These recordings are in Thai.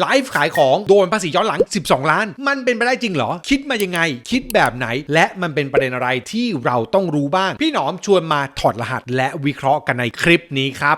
ไลฟ์ขายของโดนภาษีย้อนหลัง 12 ล้าน มันเป็นไปได้จริงเหรอ คิดมายังไง คิดแบบไหน และมันเป็นประเด็นอะไรที่เราต้องรู้บ้าง พี่หนอมชวนมาถอดรหัสและวิเคราะห์กันในคลิปนี้ครับ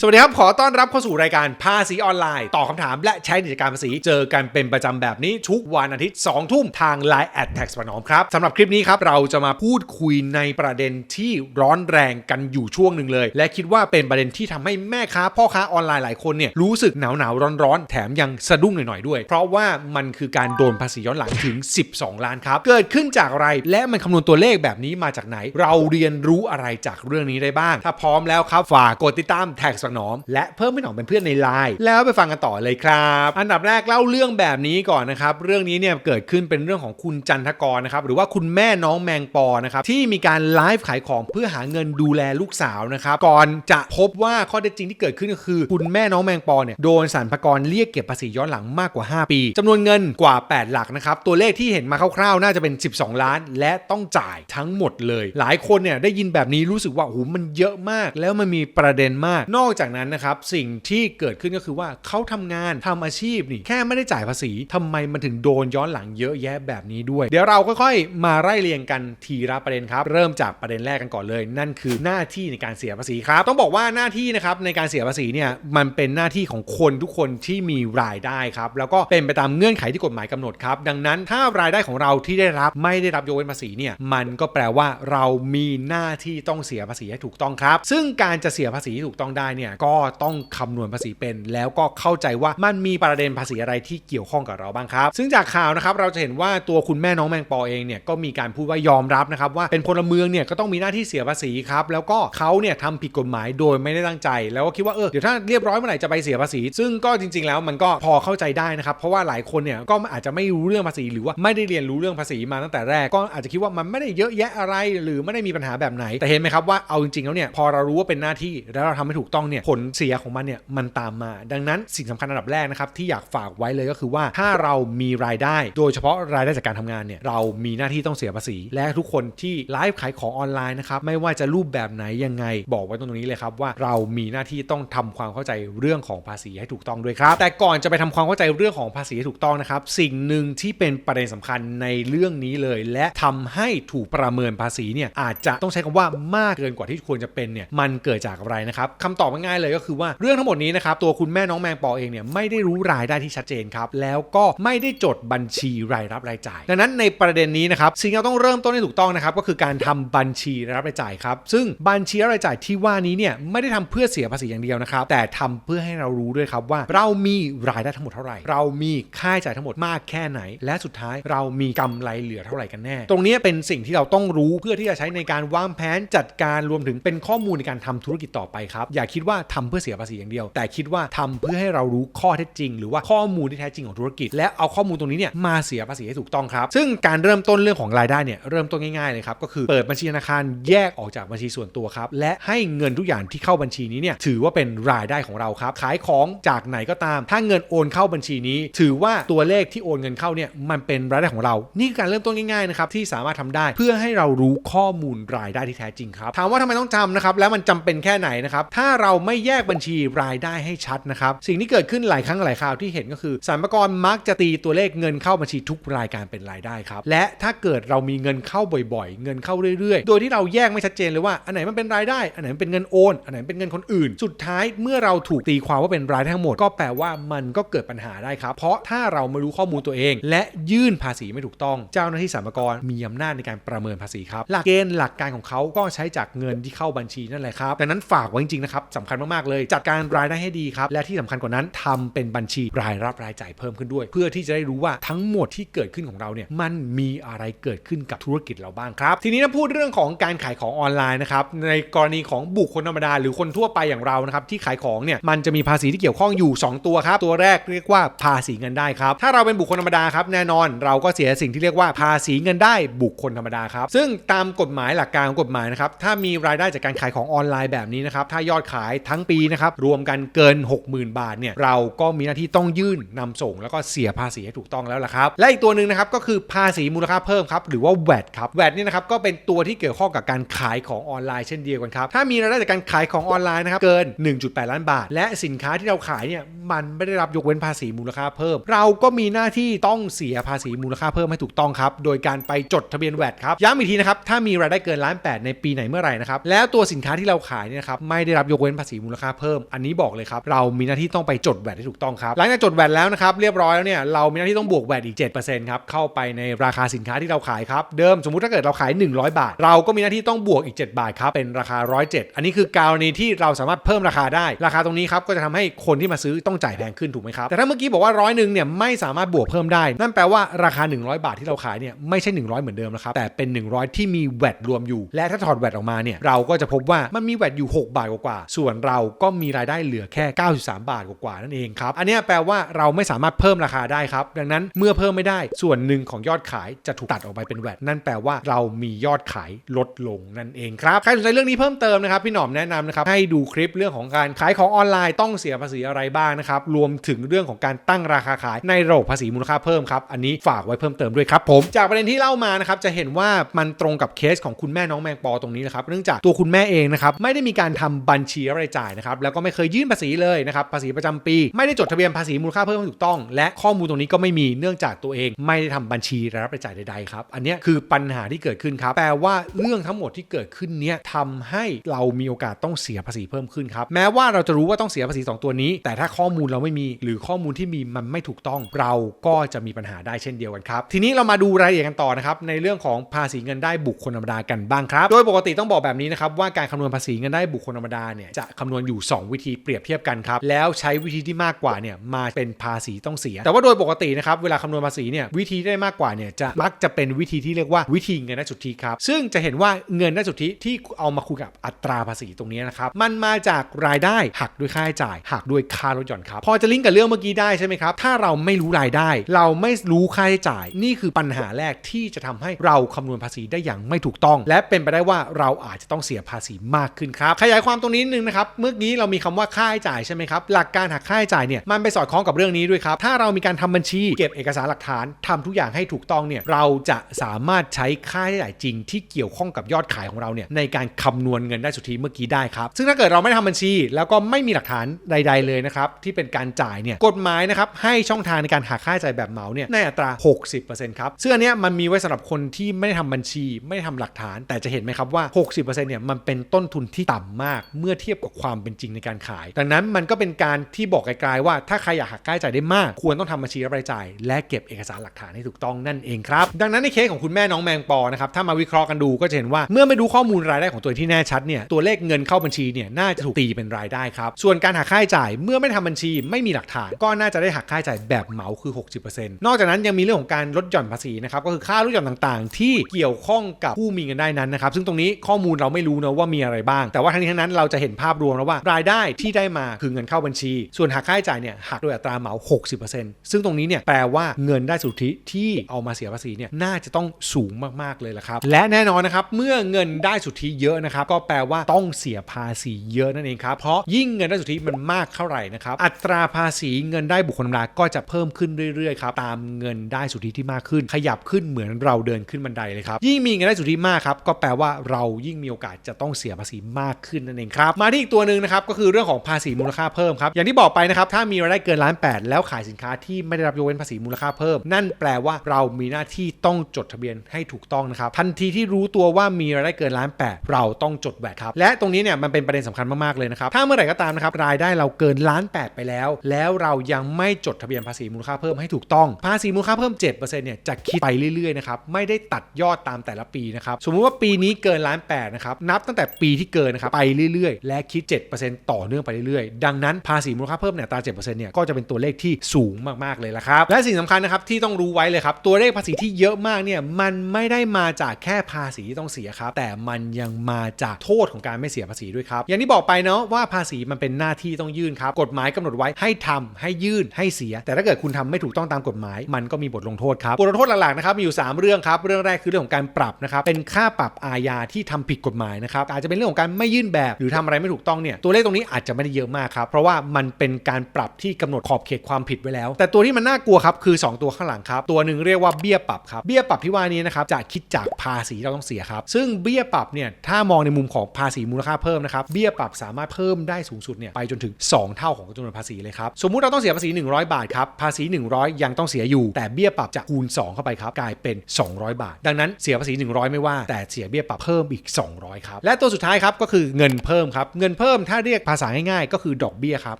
สวัสดีครับ ขอต้อนรับเข้าสู่รายการภาษีออนไลน์ตอบคำถามและใช้กิจการภาษีเจอกันเป็นประจำแบบนี้ทุกวันอาทิตย์ 2 ทุ่มทาง Line at tax ปนอมครับสำหรับคลิปนี้ครับ เราจะมาพูดคุยในประเด็นที่ร้อนแรงกันอยู่ช่วงหนึ่งเลย และคิดว่าเป็นประเด็นที่ทำให้แม่ค้า พ่อค้าออนไลน์หลายคนเนี่ยรู้สึกหนาวหนาวร้อนร้อนๆแถมยังสะดุ้งหน่อยๆด้วย เพราะว่ามันคือการโดนภาษีย้อนหลังถึง 12 ล้านครับเกิดขึ้นจากอะไรและมันคำนวณตัวเลขแบบนี้มาจากไหน เราเรียนรู้อะไรจากเรื่องนี้ได้บ้าง ถ้าพร้อมแล้วครับฝากกดติดตามแท็กสนอม และเพิ่มพี่หนอมเป็นเพื่อนในไลน์แล้วไปฟังกันต่อเลยครับ อันดับแรกเล่าเรื่องแบบนี้ก่อนนะครับ เรื่องนี้เนี่ยเกิดขึ้นเป็นเรื่องของคุณจันทกรนะครับหรือว่าคุณแม่น้องแมงปอนะครับที่มีการไลฟ์ขายของเพื่อหาเงินดูแลลูกสาวนะครับก่อนจะพบว่าข้อเท็จจริงที่เกิดขึ้นก็คือ คุณแม่น้องแมงปอเนี่ยโดนสรรพากรเรียกเก็บภาษีย้อนหลังมากกว่า 5 ปีจำนวนเงินกว่า 8 หลักนะครับตัวเลขที่เห็นมาคร่าวๆ น่าจะเป็น 12 ล้าน และต้องจ่ายทั้งหมดเลย หลายคนเนี่ยได้ยินแบบนี้รู้สึกว่าโอ้โหมันเยอะมาก แล้วมันมีประเด็นมากนอกอกจากนั้นนะครับสิ่งที่เกิดขึ้นก็คือว่าเขาทำงานทำอาชีพนี่แค่ไม่ได้จ่ายภาษีทำไมมันถึงโดนย้อนหลังเยอะแยะแบบนี้ด้วย เดี๋ยวเราค่อยๆมาไล่เรียงกันทีละประเด็นครับ เริ่มจากประเด็นแรกกันก่อนเลย นั่นคือหน้าที่ในการเสียภาษีครับ ต้องบอกว่าหน้าที่นะครับในการเสียภาษีเนี่ยมันเป็นหน้าที่ของคนทุกคนที่มีรายได้ครับแล้วก็เป็นไปตามเงื่อนไขที่กฎหมายกำหนดครับดังนั้นถ้ารายได้ของเราที่ได้รับไม่ได้รับยกเว้นภาษีเนี่ยมันก็แปลว่าเรามีหน้าที่ต้องเสียภาษีให้ถูกต้องครับ ซึ่งการจะเสียภาษีที่ถูกต้องได้เนี่ยก็ต้องคำนวณภาษีเป็น แล้วก็เข้าใจว่ามันมีประเด็นภาษีอะไรที่เกี่ยวข้องกับเราบ้างครับ ซึ่งจากข่าวนะครับเราจะเห็นว่าตัวคุณแม่น้องแมงปอเองเนี่ยก็มีการพูดว่ายอมรับนะครับว่าเป็นพลเมืองเนี่ยก็ต้องมีหน้าที่เสียภาษีครับแล้วก็เขาเนี่ยทำผิดกฎหมายโดยไม่ได้ตั้งใจ แล้วก็คิดว่าเออเดี๋ยวถ้าเรียบร้อยเมื่อไหร่จะไปเสียภาษี ซึ่งก็จริง ๆ แล้วมันก็พอเข้าใจได้นะครับเพราะว่าหลายคนเนี่ยก็อาจจะไม่รู้เรื่องภาษี หรือว่าไม่ได้เรียนรู้เรื่องภาษีมาตั้งแต่แรกก็อาจจะคิดว่ามันไม่ได้เยอะแยะอะไร หรือไม่ได้มีปัญหาแบบไหนแต่เห็นไหมครับว่าเอาจริงๆแล้วเนี่ยพอเรารู้ว่าเป็นหน้าที่แล้วเราทำให้ถูกต้องเนี่ยผลเสียของมันเนี่ยมันตามมา ดังนั้นสิ่งสำคัญอันดับแรกนะครับที่อยากฝากไว้เลยก็คือว่าถ้าเรามีรายได้ โดยเฉพาะรายได้จากการทำงานเนี่ยเรามีหน้าที่ต้องเสียภาษี และทุกคนที่ไลฟ์ขายของออนไลน์นะครับไม่ว่าจะรูปแบบไหนยังไง บอกไว้ตรงนี้เลยครับว่าเรามีหน้าที่ต้องทำความเข้าใจเรื่องของภาษีให้ถูกต้องด้วยครับ แต่ก่อนจะไปทำความเข้าใจเรื่องของภาษีให้ถูกต้องนะครับสิ่งหนึ่งที่เป็นประเด็นสำคัญในเรื่องนี้เลย และทำให้ถูกประเมินภาษีเนี่ยอาจจะต้องใช้คำว่ามากเกินกว่าที่ควรจะเป็นเนี่ยมันเกิดจากอะไรนะครับคำตอบง่ายๆเลยก็คือว่าเรื่องทั้งหมดนี้นะครับตัวคุณแม่น้องแมงปอเองเนี่ยไม่ได้รู้รายได้ที่ชัดเจนครับแล้วก็ไม่ได้จดบัญชีรายรับรายจ่าย ดังนั้นในประเด็นนี้นะครับสิ่งที่เราต้องเริ่มต้นให้ถูกต้องนะครับก็คือการทำบัญชีรายรับรายจ่ายครับซึ่งบัญชีรายรับจ่ายที่ว่านี้เนี่ยไม่ได้ทำเพื่อเสียภาษีอย่างเดียวนะครับแต่ทำเพื่อให้เรารู้ด้วยครับว่า เรามีรายได้ทั้งหมดเท่าไหร่ เรามีค่าใช้จ่ายทั้งหมดมากแค่ไหน และสุดท้ายเรามีกำไรเหลือเท่าไหร่กันแน่ ตรงนี้เป็นสิ่งที่เราต้องรู้เพื่อที่จะใช้ในการวางแผนจัดการรวมถึงเป็นข้อมูลในการทำธุรกิจต่อไปครับอย่าคิดว่าทำเพื่อเสียภาษีอย่างเดียว แต่คิดว่าทำเพื่อให้เรารู้ข้อเท็จจริง หรือว่าข้อมูลที่แท้จริงของธุรกิจ และเอาข้อมูลตรงนี้เนี่ยมาเสียภาษีให้ถูกต้องครับ ซึ่งการเริ่มต้นเรื่องของรายได้เนี่ยเริ่มต้นง่ายๆเลยครับก็คือเปิดบัญชีธนาคารแยกออกจากบัญชีส่วนตัวครับและให้เงินทุกอย่างที่เข้าบัญชีนี้เนี่ยถือว่าเป็นรายได้ของเราครับ ขายของจากไหนก็ตาม ถ้าเงินโอนเข้าบัญชีนี้ ถือว่าตัวเลขที่โอนเงินเข้าเนี่ยมันเป็นรายได้ของเรา นี่คือการเริ่มต้นง่ายๆนะครับที่สามารถทำได้เพื่อให้เรารู้ข้อมูลรายได้ที่แท้จริงครับถามว่าทำไมต้องจำนะครับแล้วมันจำเป็นแค่ไหนนะครับถ้าเราไม่แยกบัญชีรายได้ให้ชัดนะครับ สิ่งที่เกิดขึ้นหลายครั้งหลายคราวที่เห็นก็คือสรรพากรมักจะตีตัวเลขเงินเข้าบัญชีทุกรายการเป็นรายได้ครับ และถ้าเกิดเรามีเงินเข้าบ่อยๆ เงินเข้าเรื่อยๆ โดยที่เราแยกไม่ชัดเจนเลยว่าอันไหนมันเป็นรายได้ อันไหนมันเป็นเงินโอน อันไหนเป็นเงินคนอื่น สุดท้ายเมื่อเราถูกตีความว่าเป็นรายได้ทั้งหมด ก็แปลว่ามันก็เกิดปัญหาได้ครับ เพราะถ้าเราไม่รู้ข้อมูลตัวเอง และยื่นภาษีไม่ถูกต้อง เจ้าหน้าที่สรรพากรมีอำนาจในการประเมินภาษีครับ หลักเกณฑ์หลักการของเขาก็ใช้จากเงินที่เข้าบัญชีนั่นแหละครับดังนั้นฝากไว้จริงๆนะครับสำคัญมากๆเลย จัดการรายได้ให้ดีครับและที่สำคัญกว่านั้นทำเป็นบัญชีรายรับรายจ่ายเพิ่มขึ้นด้วย เพื่อที่จะได้รู้ว่าทั้งหมดที่เกิดขึ้นของเราเนี่ยมันมีอะไรเกิดขึ้นกับธุรกิจเราบ้างครับ ทีนี้ถ้าพูดเรื่องของการขายของออนไลน์นะครับในกรณีของบุคคลธรรมดา หรือคนทั่วไปอย่างเรานะครับที่ขายของเนี่ยมันจะมีภาษีที่เกี่ยวข้องอยู่ 2 ตัวครับตัวแรกเรียกว่าภาษีเงินได้ครับถ้าเราเป็นบุคคลธรรมดาครับแน่นอน เราก็เสียสิ่งที่เรียกว่าภาษีเงินได้บุคคลธรรมดาครับซึ่งตามกฎหมายหลักการของกฎหมายนะครับถ้ามีรายได้จากการขายของออนไลน์แบบนี้นะครับถ้ายอดขายายทั้งปีนะครับรวมกันเกิน 60,000 บาทเนี่ยเราก็มีหน้าที่ต้องยื่นนำส่ง แล้วก็เสียภาษีให้ถูกต้องแล้วล่ะครับ และอีกตัวหนึ่งนะครับก็คือภาษีมูลค่าเพิ่มครับหรือว่า VAT ครับ VAT เนี่ยนะครับก็เป็นตัวที่เกี่ยวข้องกับการขายของออนไลน์เช่นเดียวกันครับถ้ามีรายได้จากการขายของออนไลน์นะครับเกิน 1.8 ล้านบาท และสินค้าที่เราขายเนี่ยมันไม่ได้รับยกเว้นภาษีมูลค่าเพิ่ม เราก็มีหน้าที่ต้องเสียภาษีมูลค่าเพิ่มให้ถูกต้องครับโดยการไปจดทะเบียน VAT ครับย้ำอีกทีนะครับถ้ามีรายได้เกินล้านแปดในปีไหนเมื่อไหร่นะครับแล้วตัวสินค้าที่เราขายเนี่ยครับไม่ได้รับยกเว้นภาษีมูลค่าเพิ่ม อันนี้บอกเลยครับ เรามีหน้าที่ต้องไปจด VAT ให้ถูกต้องครับ หลังจากจด VAT แล้วนะครับ เรียบร้อยแล้วเนี่ย เรามีหน้าที่ต้องบวก VAT อีก 7%ครับ เข้าไปในราคาสินค้าที่เราขายครับ เดิมสมมุติถ้าเกิดเราขาย 100 บาท เราก็มีหน้าที่ต้องบวกอีก 7 บาทครับ เป็นราคา 107 อันนี้คือกรณีที่เราสามารถเพิ่มราคาได้ ราคาตรงนี้ครับ ก็จะทำให้คนที่มาซื้อต้องจ่ายแพงขึ้นถูกไหมครับ แต่ถ้าเมื่อกี้บอกว่าร้อยหนึ่งเนี่ยไม่สามารถบวกเพิ่มได้ นั่นแปลว่าราคา 100 บาทที่เราขายเนี่ยไม่ใช่ 100 เหมือนเดิมนะครับ แต่เป็น 100 ที่มี VAT รวมอยู่ และถ้าถอด VAT ออกมาเนี่ย เราก็จะพบว่ามันมี VAT อยู่ 6 บาทกว่าๆส่วนเราก็มีรายได้เหลือแค่ 93 บาทกว่าๆนั่นเองครับ อันนี้แปลว่าเราไม่สามารถเพิ่มราคาได้ครับ ดังนั้นเมื่อเพิ่มไม่ได้ส่วนหนึ่งของยอดขายจะถูกตัดออกไปเป็น VAT นั่นแปลว่าเรามียอดขายลดลงนั่นเองครับใครสนใจเรื่องนี้เพิ่มเติมนะครับพี่หนอมแนะนำนะครับให้ดูคลิปเรื่องของการขายของออนไลน์ต้องเสียภาษีอะไรบ้างนะครับรวมถึงเรื่องของการตั้งราคาขายในระบบภาษีมูลค่าเพิ่มครับอันนี้ฝากไว้เพิ่มเติมด้วยครับผมจากประเด็นที่เล่ามานะครับจะเห็นว่ามันตรงกับเคสของคุณแม่น้องแมงปอตรงนี้นะครับเนื่องจากตัวคุณแม่เองนะครับไม่ได้มีการทำบัญชีรายจ่ายนะครับแล้วก็ไม่เคยยื่นภาษีเลยนะครับภาษีประจำปี ไม่ได้จดทะเบียนภาษีมูลค่าเพิ่มถูกต้อง และข้อมูลตรงนี้ก็ไม่มีเนื่องจากตัวเอง ไม่ได้ทำบัญชีรายรับรายจ่ายใดๆครับอันนี้คือปัญหาที่เกิดขึ้นครับแปลว่าเรื่องทั้งหมดที่เกิดขึ้นเนี้ยทำให้เรามีโอกาสต้องเสียภาษีเพิ่มขึ้นครับแม้ว่าเราจะรู้ว่าต้องเสียภาษีสองตัวนี้ แต่ถ้าข้อมูลเราไม่มีหรือข้อมูลที่มีมันไม่ถูกต้อง เราก็จะมีปัญหาได้เช่นเดียวกันครับทีนี้เรามาดูรายละเอียดกันต่อนะครับในเรื่องของภาษีเงินได้บุคคลธรรมดากันบ้างครับ โดยปกติต้องบอกแบบนี้นะครับว่าการคำนวณภาษีเงินได้บุคคลธรรมดาเนี่ยจะคำนวณอยู่ 2 วิธีเปรียบเทียบกันครับ แล้วใช้วิธีที่มากกว่าเนี่ยมาเป็นภาษีต้องเสีย แต่ว่าโดยปกตินะครับเวลาคำนวณภาษีเนี่ยวิธีได้มากกว่าเนี่ยจะมักจะเป็นวิธีที่เรียกว่าวิธีเงินได้สุทธิครับซึ่งจะเห็นว่าเงินได้สุทธิที่เอามาคุยกับอัตราภาษีตรงนี้นะครับมันมาจากรายได้หักด้วยค่าใช้จ่ายหักด้วยค่าลดหย่อนครับพอจะลิงก์กับเรื่องเมื่อกี้ได้ใช่ไหมครับถ้าเราไม่รู้รายได้ เราไม่รู้ค่าใช้จ่าย นี่คือปัญหาแรกที่จะทำให้เราคำนวณภาษีได้อย่างไม่ถูกต้อง และเป็นไปได้ว่าเราอาจจะต้องเสียภาษีมากขึ้นครับขยายความตรงนี้นึงนะครับเมื่อกี้เรามีคำว่าค่าใช้จ่ายใช่ไหมครับ หลักการหักค่าใช้จ่ายเนี่ยมันไปสอดคล้องกับเรื่องนี้ด้วยครับ ถ้าเรามีการทำบัญชี เก็บเอกสารหลักฐานทำทุกอย่างให้ถูกต้องเนี่ย เราจะสามารถใช้ค่าใช้จ่ายจริง ที่เกี่ยวข้องกับยอดขายของเราเนี่ยในการคำนวณเงินได้สุทธิเมื่อกี้ได้ครับ ซึ่งถ้าเกิดเราไม่ทำบัญชี แล้วก็ไม่มีหลักฐานใด ๆ เลยนะครับที่เป็นการจ่ายเนี่ยกฎหมายนะครับให้ช่องทางในการหักค่าใช้จ่ายแบบเหมาเนี่ยในอัตรา 60%ครับซึ่งอันเนี้ยมันมีไว้สำหรับคนที่ไม่ได้ทำบัญชี ไม่ได้ทำหลักฐาน แต่จะเห็นไหมครับว่า 60%เนี่ยมันเป็นต้นทุนที่ต่ำมากเมื่อเทียบกับความเป็นจริงในการขาย ดังนั้นมันก็เป็นการที่บอกไกลๆว่าถ้าใครอยากหักค่าใช้จ่ายได้มาก ควรต้องทำบัญชีรับรายจ่าย และเก็บเอกสารหลักฐานให้ถูกต้องนั่นเองครับ ดังนั้นในเคสของคุณแม่น้องแมงปอนะครับถ้ามาวิเคราะห์กันดูก็จะเห็นว่าเมื่อไม่ดูข้อมูลรายได้ของตัวเองที่แน่ชัดเนี่ยตัวเลขเงินเข้าบัญชีเนี่ยน่าจะถูกตีเป็นรายได้ครับส่วนการหักค่าใช้จ่ายเมื่อไม่ทำบัญชีไม่มีหลักฐาน ก็น่าจะได้หักค่าใช้จ่ายแบบเหมาคือ 60%นอกจากนั้นยังมีเรื่องของการลดหย่อนภาษีนะครับก็คือค่าลดหย่อนต่างๆ ที่เกี่ยวข้องกับผู้มีเงินได้นั้นนะครับซึ่งตรงนี้ข้อมูลเราไม่รู้นะว่ามีอะไรบ้าง แต่ว่าทั้งนี้ทั้งนั้นเราจะเห็นภาพรวมแล้วว่ารายได้ที่ได้มาคือเงินเข้าบัญชี ส่วนหักค่าใช้จ่ายเนี่ยหักโดยอัตราเหมา 60%ซึ่งตรงนี้เนี่ยแปลว่าเงินได้สุทธิที่เอามาเสียภาษีเนี่ยน่าจะต้องสูงมากๆเลยละครับ และแน่นอนนะครับเมื่อเงินได้สุทธิเยอะนะครับก็แปลว่าต้องเสียภาษีเยอะนั่นเองครับเพราะยิ่งเงินได้สุทธิมันมากเท่าไหร่นะครับอัตราภาษีเงินได้บุคคลธรรมดาก็จะเพิ่มขึ้นเรื่อยๆครับตามเงินได้สุทธิที่มากขึ้น ขยับขึ้นเหมือนเราเดินขึ้นบันไดเลยครับยิ่งมีเงินได้สุทธิมากครับก็แปลว่าเรายิ่งมีโอกาสจะต้องเสียภาษีมากขึ้นนั่นเองครับมาทอีกตัวหนึ่งนะครับก็คือเรื่องของภาษีมูลค่าเพิ่มครับอย่างที่บอกไปนะครับถ้ามีรายได้เกินล้านแปดแล้วขายสินค้าที่ไม่ได้รับยกเว้นภาษีมูลค่าเพิ่ม นั่นแปลว่าเรามีหน้าที่ต้องจดทะเบียนให้ถูกต้องนะครับทันทีที่รู้ตัวว่ามีรายได้เกินล้านแปดเราต้องจดแวดครับและตรงนี้เนี่ยมันเป็นประเด็นสำคัญมากๆเลยนะครับถ้าเมื่อไหร่ก็ตามนะครับรายได้เราเกินล้านแปดไปแล้ว แล้วเรายังไม่จดทะเบียนภาษีมูลค่าเพิ่มให้ถูกต้อง ภาษีมูลค่าเพิ่ม 7%เนี่ยจะคิดไปเรื่อยๆนะครับไม่ได้ตัดยอดตามแต่ละปีนะครับสมมุติว่าปีนี้เกินล้านแนะครับนับตั้งแต่ปีที่เกินนะครับไปเรื่อยๆ และคิด 7%ต่อเนื่องไปเรื่อยๆ ดังนั้นภาษีมูลค่าเพิ่มเนี่ยตา7%เนี่ยก็จะเป็นตัวเลขที่สูงมากๆเลยละครับ และสิ่งสำคัญนะครับที่ต้องรู้ไว้เลยครับ ตัวเลขภาษีที่เยอะมากเนี่ยมันไม่ได้มาจากแค่ภาษีที่ต้องเสียครับ แต่มันยังมาจากโทษของการไม่เสียภาษีด้วยครับ อย่างที่บอกไปเนาะว่าภาษีมันเป็นหน้าที่ต้องยื่นครับ กฎหมายกำหนดไว้ให้ทำให้ยื่นให้เสีย แต่ถ้าเกิดคุณทำไม่ถูกต้องตามกฎหมาย มันก็มีบทลงโทษครับบทลงโทษหลักๆนะครับมีอยู่ 3 เรื่องครับเรื่องแรกคือเรื่องของการปรับนะครับเป็นค่าปรับอาญาที่ทำผิดกฎหมายนะครับอาจจะเป็นเรื่องของการไม่ยื่นแบบหรือทำอะไรไม่ถูกถูกต้องเนี่ยตัวเลขตรงนี้อาจจะไม่ได้เยอะมากครับเพราะว่ามันเป็นการปรับที่กำหนดขอบเขตความผิดไว้แล้ว แต่ตัวที่มันน่ากลัวครับคือ 2 ตัวข้างหลังครับ ตัวหนึ่งเรียกว่าเบี้ยปรับครับเบี้ยปรับที่ว่านี้นะครับจะคิดจากภาษีที่เราต้องเสียครับ ซึ่งเบี้ยปรับเนี่ยถ้ามองในมุมของภาษีมูลค่าเพิ่มนะครับเบี้ยปรับสามารถเพิ่มได้สูงสุดเนี่ยไปจนถึง 2 เท่าของจำนวนภาษีเลยครับสมมุติเราต้องเสียภาษี 100 บาทครับภาษี 100 ยังต้องเสียอยู่ แต่เบี้ยปรับจะคูณ 2 เข้าไปครับกลายเป็น 200 บาท ดังนั้นเสียภาษี 100 ไม่ว่าแต่เสียเบี้ยปรับเพิ่มอีก 200ครับและตัวสุดท้ายครับก็คือเงินเพิ่มครับเงินเพิ่มถ้าเรียกภาษาง่ายๆก็คือดอกเบี้ยครับ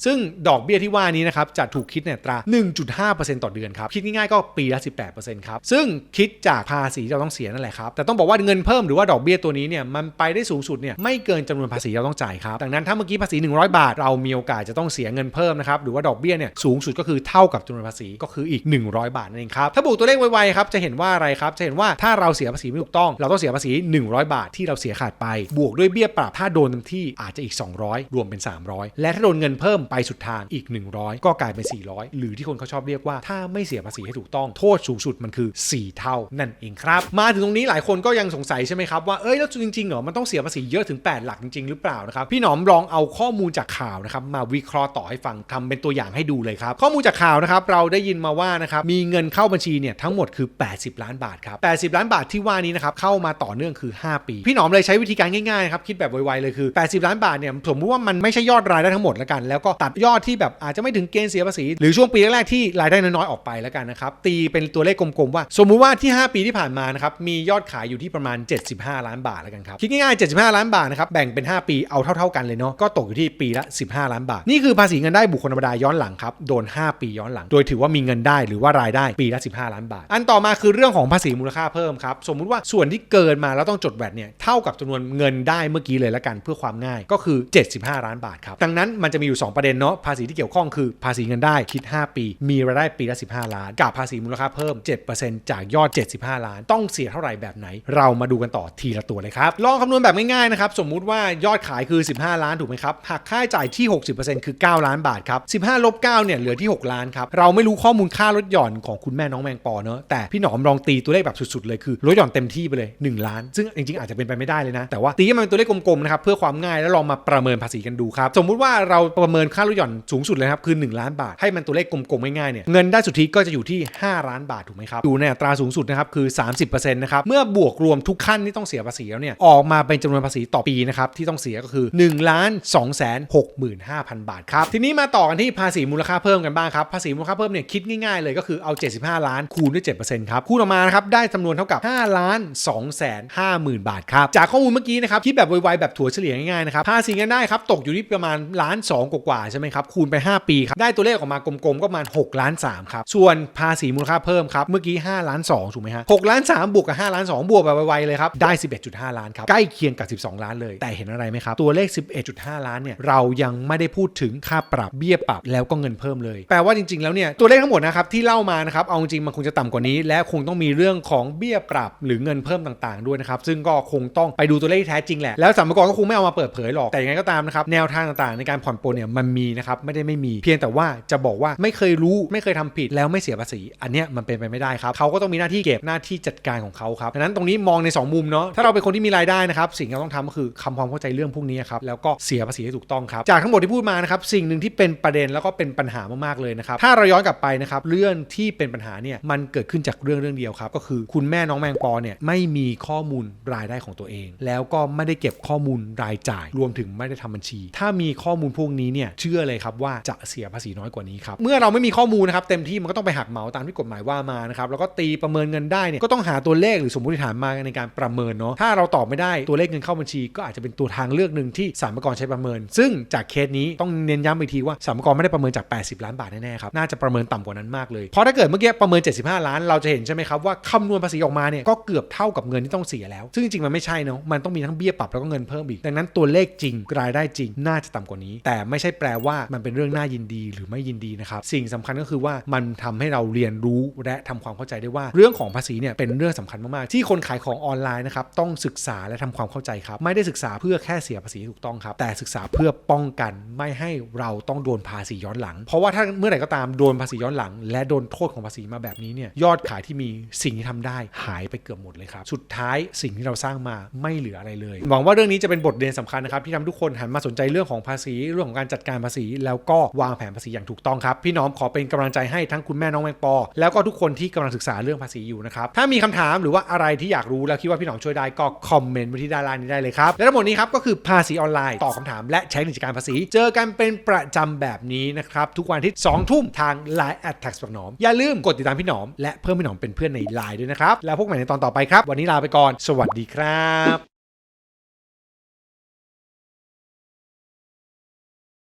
ซึ่งดอกเบี้ยที่ว่านี้นะครับจะถูกคิดในตรา 1.5%ต่อเดือนครับ คิดง่ายๆก็ปีละ 18%ครับ ซึ่งคิดจากภาษีเราต้องเสียนั่นแหละครับ แต่ต้องบอกว่าเงินเพิ่มหรือว่าดอกเบี้ยตัวนี้เนี่ยมันไปได้สูงสุดเนี่ยไม่เกินจำนวนภาษีเราต้องจ่ายครับ ดังนั้นถ้าเมื่อกี้ภาษี 100 บาท เรามีโอกาสจะต้องเสียเงินเพิ่มนะครับหรือว่าดอกเบี้ยเนี่ยสูงสุดก็คือเท่ากับจำนวนภาษีก็คืออีก 100 บาทนั่นเองครับถ้าบวกตัวเลขไวๆครับจะเห็นว่าอะไรครับจะเห็นว่าถ้าเราเสียภาษีไม่ถูกต้อง เราต้องเสียภาษี 100 บาทที่เราเสียขาดไป บวกด้วยเบี้ยปรับถ้าโดนที่อาจจะอีก200 รวมเป็น 300 และถ้าโดนเงินเพิ่มไปสุดทางอีก 100 ก็กลายเป็น 400 หรือที่คนเขาชอบเรียกว่าถ้าไม่เสียภาษีให้ถูกต้องโทษสูงสุดมันคือ 4 เท่านั่นเองครับ มาถึงตรงนี้หลายคนก็ยังสงสัยใช่ไหมครับว่าเอ้ยแล้วจริงๆเหรอมันต้องเสียภาษีเยอะถึง 8 หลักจริง ๆ หรือเปล่านะครับพี่หนอมลองเอาข้อมูลจากข่าวนะครับมาวิเคราะห์ต่อให้ฟังทำเป็นตัวอย่างให้ดูเลยครับข้อมูลจากข่าวนะครับเราได้ยินมาว่านะครับมีเงินเข้าบัญชีเนี่ยทั้งหมดคือ 80 ล้านบาทครับ80 ล้านบาทที่ว่านี้นะครับเข้ามาต่อเนื่องคือ 5 ปี พี่หนอมเลยใช้วิธีการง่ายๆครับคิดแบบไวๆเลยคือ 80 ล้านบาทเนี่ยสมมติว่ามันไม่ใช่ยอดรายได้ทั้งหมดแล้วกัน แล้วก็ตัดยอดที่แบบอาจจะไม่ถึงเกณฑ์เสียภาษี หรือช่วงปีแรกๆที่รายได้น้อยๆออกไปแล้วกันนะครับตีเป็นตัวเลขกลมๆว่า สมมุติว่าที่ 5 ปีที่ผ่านมานะครับมียอดขายอยู่ที่ประมาณ 75 ล้านบาทแล้วกันครับคิดง่ายๆ75 ล้านบาทนะครับแบ่งเป็น 5 ปีเอาเท่า ๆกันเลยเนาะก็ตกอยู่ที่ปีละ 15 ล้านบาท นี่คือภาษีเงินได้บุคคลธรรมดาย้อนหลังครับโดน 5 ปีย้อนหลัง โดยถือว่ามีเงินได้หรือว่ารายได้ปีละ 15 ล้านบาท อันต่อมาคือเรื่องของภาษีมูลค่าเพิ่มครับสมมุติว่าส่วนที่เกินมาแล้วต้องจดแวดเนี่ยเท่ากับจำนวนเงินได้เมื่อกี้เลยละกันเพื่อความง่าย ก็คือ75 ล้านบาทครับ ดังนั้นมันจะมีอยู่ 2 ประเด็นเนาะ ภาษีที่เกี่ยวข้องคือภาษีเงินได้คิด 5 ปี มีรายได้ปีละ 15 ล้าน กับภาษีมูลค่าเพิ่ม 7%จากยอด 75 ล้าน ต้องเสียเท่าไหร่แบบไหน เรามาดูกันต่อทีละตัวเลยครับ ลองคำนวณแบบง่ายๆนะครับ สมมุติว่ายอดขายคือ 15 ล้านถูกไหมครับ หักค่าใช้จ่ายที่ 60%คือ 9 ล้านบาทครับ 15ลบ9เนี่ยเหลือที่ 6 ล้านครับ เราไม่รู้ข้อมูลค่ารถหย่อนของคุณแม่น้องแมงปอเนอะแต่พี่หนอมลองตีตัวเลขแบบสุดๆเลยคือรถหย่อนเต็มที่ไปเลย 1 ล้าน ซึ่งจริงๆอาจจะเป็นไปไม่ได้เลยนะ แต่ว่าตีให้มันเป็นตัวเลขกลมๆนะครับเพื่อความง่ายแล้วลองมาประเมินภาษีกันดูครับ สมมุติว่าเราประเมินค่ารถหย่อนสูงสุดเลยครับคือ 1 ล้านบาท ให้มันตัวเลขกลมๆง่ายๆเนี่ยเงินได้สุทธิก็จะอยู่ที่ 5 ล้านบาทถูกไหมครับอยู่ในอัตราสูงสุดนะครับคือ 30%นะครับเมื่อบวกรวมทุกขั้นที่ต้องเสียภาษีแล้วเนี่ยออกมาเป็นจำนวนภาษีต่อปีนะครับที่ต้องเสียก็คือ1ล้าน2แสน65,000 บาทครับทีนี้มาต่อกันที่ภาษีมูลค่าเพิ่มกันบ้างครับภาษีมูลค่าเพิ่มเนี่ยคิดง่ายๆเลยก็คือเอา 75 ล้านคูณด้วย7%ครับคูณออกมานะครับได้จำนวนเท่ากับ5ล้าน2แสน50,000 บาทครับจากข้อมูลเมื่อกี้นะครับคิดแบบไวๆแบบถั่วเฉลี่ยง่ายๆนะครับภาษีเงินได้ครับ ตกอยู่ที่ประมาณล้าน2กว่าใช่ไหมครับ คูณไป 5 ปีครับ ได้ตัวเลขออกมากลมๆ ก็ประมาณ6ล้าน3ครับ ส่วนภาษีมูลค่าเพิ่มครับ เมื่อกี้5ล้าน2ถูกไหมฮะ6ล้าน3บวกกับ5ล้าน2บวกแบบไวๆเลยครับ ได้ 11.5 ล้านครับ ใกล้เคียงกับ 12 ล้านเลย แต่เห็นอะไรไหมครับ ตัวเลข 11.5 ล้านเนี่ยเรายังไม่ได้พูดถึงค่าปรับเบี้ยปรับแล้วก็เงินเพิ่มเลย แปลว่าจริงๆ แล้วเนี่ยตัวเลขทั้งหมดนะครับที่เล่ามานะครับเอาจริงๆมันคงจะต่ำกว่านี้ และคงต้องมีเรื่องของเบี้ยปรับหรือเงินเพิ่มต่างๆ ด้วยนะครับซึ่งก็คงต้องไปดูตัวเลขแท้จริงแหละแล้วสรรพากรก็คงไม่เอามาเปิดเผยหรอกแต่ยังไงก็ตามนะครับแนวทางต่างๆ ในการผ่อนปลนเนี่ยมันมีนะครับไม่ได้ไม่มีเพียงแต่ว่าจะบอกว่าไม่เคยรู้ไม่เคยทำผิดแล้วไม่เสียภาษี อันเนี้ยมันเป็นไปไม่ได้ครับเขาก็ต้องมีหน้าที่เก็บหน้าที่จัดการของเขาครับดังนั้นตรงนี้มองใน 2 มุมเนาะถ้าเราเป็นคนที่มีรายได้นะครับสิ่งที่เราต้องทำก็คือคำความเข้าใจเรื่องพวกนี้ครับแล้วก็เสียภาษีให้ถูกต้องครับจากทั้งหมดที่พูดมานะครับสิ่งหนึ่งที่เป็นประเด็นแล้วก็เป็นปัญหามากๆเลยนะครับถ้าเราย้อนกลับไปนะครับเรื่องที่เป็นปัญหาเนี่ยมันเกิดขึ้นจากเรื่องเรื่องเดียวครับก็คือคุณแม่น้องแมงปอเนี่ยไม่มีข้อมูลรายได้ของตัวเอง แล้วก็ไม่ได้เก็บข้อมูลรายจ่าย รวมถึงไม่ได้ทำบัญชี ถ้ามีข้อมูลพวกนี้เนี่ยเชื่อเลยครับว่าจะเสียภาษีน้อยกว่านี้ครับเมื่อเราไม่มีข้อมูลนะครับเต็มที่มันก็ต้องไปหักเหมาตามที่กฎหมายว่ามานะครับแล้วก็ตีประเมินเงินได้เนี่ยก็ต้องหาตัวเลขหรือสมมติฐานมาในการประเมินเนาะถ้าเราตอบไม่ได้ตัวเลขเงินเข้าบัญชี ก็อาจจะเป็นตัวทางเลือกหนึ่งที่สรรพากรใช้ประเมิน ซึ่งจากเคสนี้ต้องเน้นย้ำอีกทีว่าสรรพากรไม่ได้ประเมินจาก 80 ล้านบาทแน่ๆครับน่าจะประเมินต่ำกว่านั้นมากเลยเพราะถ้าเกิดเมื่อกี้ประเมิน 75 ล้านเราจะเห็นใช่ไหมครับว่าคำนวณภาษีออกมาเนี่ยก็เกือบเท่ากับเงินที่ต้องเสียแล้ว ซึ่งจริงๆมันไม่ใช่เนาะมันต้องมีทั้งเบี้ยปรับแล้วก็เงินเพิ่มอีกดังนั้นตัวเลขจริงรายได้จริงน่าจะต่ำกว่านี้ แต่ไม่ใช่แปลว่ามันเป็นเรื่องน่ายินดีหรือไม่ยินดีนะครับสิ่งสำคัญก็คือว่ามันทำให้เราเรียนรู้และทำความเข้าใจได้ว่า เรื่องของภาษีเนี่ยเป็นเรื่องสำคัญมากๆที่คนขายของออนไลน์นะครับต้องศึกษาและทำความเข้าใจครับ ไม่ได้ศึกษาเพื่อแค่เสียภาษีถูกต้องครับ แต่ศึกษาเพื่อป้องกันไม่ให้เราต้องโดนภาษีย้อนหลัง เพราะว่าถ้าเมื่อไหร่ก็ตามโดนภาษีย้อนหลัง และโดนโทษของภาษีมาแบบนี้เนี่ยยอดขายที่มีสิ่งที่ทำได้หายไปเกือบหมดเลยครับสุดท้ายสิ่งที่เราสร้างมาไม่เหลืออะไรเลยหวังว่าเรื่องนี้จะเป็นบทเรียนสำคัญนะครับที่ทำทุกคนหันมาสนใจเรื่องของภาษีเรื่องของการจัดการภาษี แล้วก็วางแผนภาษีอย่างถูกต้องครับ พี่น้อมขอเป็นกำลังใจให้ทั้งคุณแม่น้องแมงปอ แล้วก็ทุกคนที่กำลังศึกษาเรื่องภาษีอยู่นะครับถ้ามีคำถามหรือว่าอะไรที่อยากรู้แล้วคิดว่าพี่น้อมช่วยได้ก็คอมเมนต์ไว้ที่ด้านล่างนี้ได้เลยครับและทั้งหมดนี้ครับก็คือภาษีออนไลน์ตอบคำถาม และใช้ในกิจการภาษี เจอกันเป็นประจำแบบนี้นะครับทุกวันที่2ทุ่มทาง Line at tax ปักหนอมอย่าลืมกดติดตามพี่หนอมและเพิ่มพี่หนอมเป็นเพื่อนใน Line ด้วยนะครับแล้วพบกันใหม่ในตอนต่อไปครับ วันนี้ลาไปก่อน สวัสดีครับ